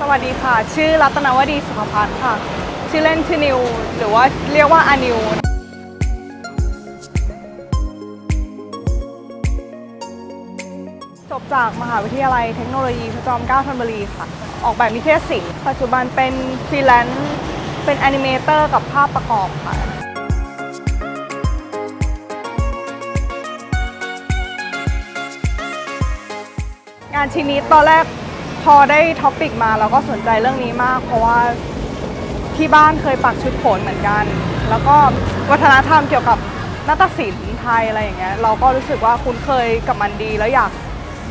สวัสดีค่ะ ชื่อรัตนวดีสุภพัฒน์ค่ะ ชื่อเล่นชื่อนิว หรือว่าเรียกว่าอานิว จบจากมหาวิทยาลัยเทคโนโลยีพระจอมเกล้าธนบุรีค่ะ ออกแบบนิเทศศิลป์ปัจจุบันเป็นฟรีแลนซ์เป็นแอนิเมเตอร์กับภาพประกอบค่ะงานชิ้นนี้ตอนแรก พอได้ท็อปิกมาเราก็สนใจเรื่องนี้มาก เพราะว่าที่บ้านเคยปักชุดโขนเหมือนกัน แล้วก็วัฒนธรรมเกี่ยวกับนาฏศิลป์ไทยอะไรอย่างเงี้ยเราก็รู้สึกว่าคุ้นเคยกับมันดี แล้วอยาก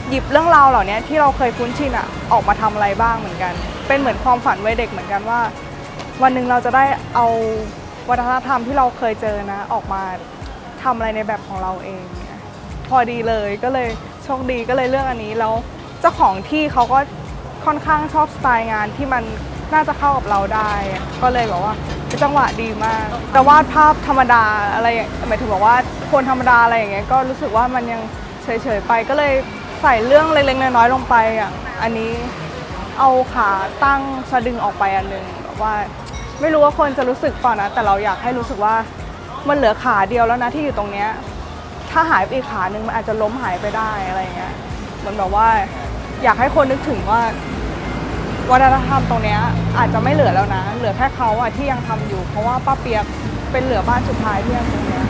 หยิบเรื่องราวเหล่านี้ที่เราเคยคุ้นชินอะออกมาทำอะไรบ้างเหมือนกัน เป็นเหมือนความฝันวัยเด็กเหมือนกันว่า วันหนึ่งเราจะได้เอาวัฒนธรรมที่เราเคยเจอนะ ออกมาทำอะไรในแบบของเราเอง พอดีเลยก็เลยโชคดีก็เลยเลือกอันนี้แล้วเจ้าของที่เขาก็ ค่อนข้างชอบสไตล์งานที่มันน่าจะเข้ากับเราได้ ก็เลยแบบว่าเป็นจังหวะดีมาก แต่วาดภาพธรรมดาอะไรอย่างหมายถึงบอกว่าคนธรรมดาอะไรอย่างเงี้ยก็รู้สึกว่ามันยังเฉยๆไปก็เลยใส่เรื่องเล็กๆน้อยๆลงไปอะอันนี้เอาขาตั้งสะดึงออกไปอันหนึงแบบว่าไม่รู้ว่าคนจะรู้สึกเปล่านะ แต่เราอยากให้รู้สึกว่ามันเหลือขาเดียวแล้วนะที่อยู่ตรงเนี้ยถ้าหายไปอีกขาหนึ่งมันอาจจะล้มหายไปได้อะไรอย่างเงี้ยเหมือนแบบว่าอยากให้คนนึกถึงว่า วัฒนธรรมตรงเนี้ยอาจจะไม่เหลือแล้วนะ เหลือแค่เขาอะที่ยังทำอยู่ เพราะว่าป้าเปียกเป็นเหลือบ้านสุดท้ายที่ยังตรงเนี้ย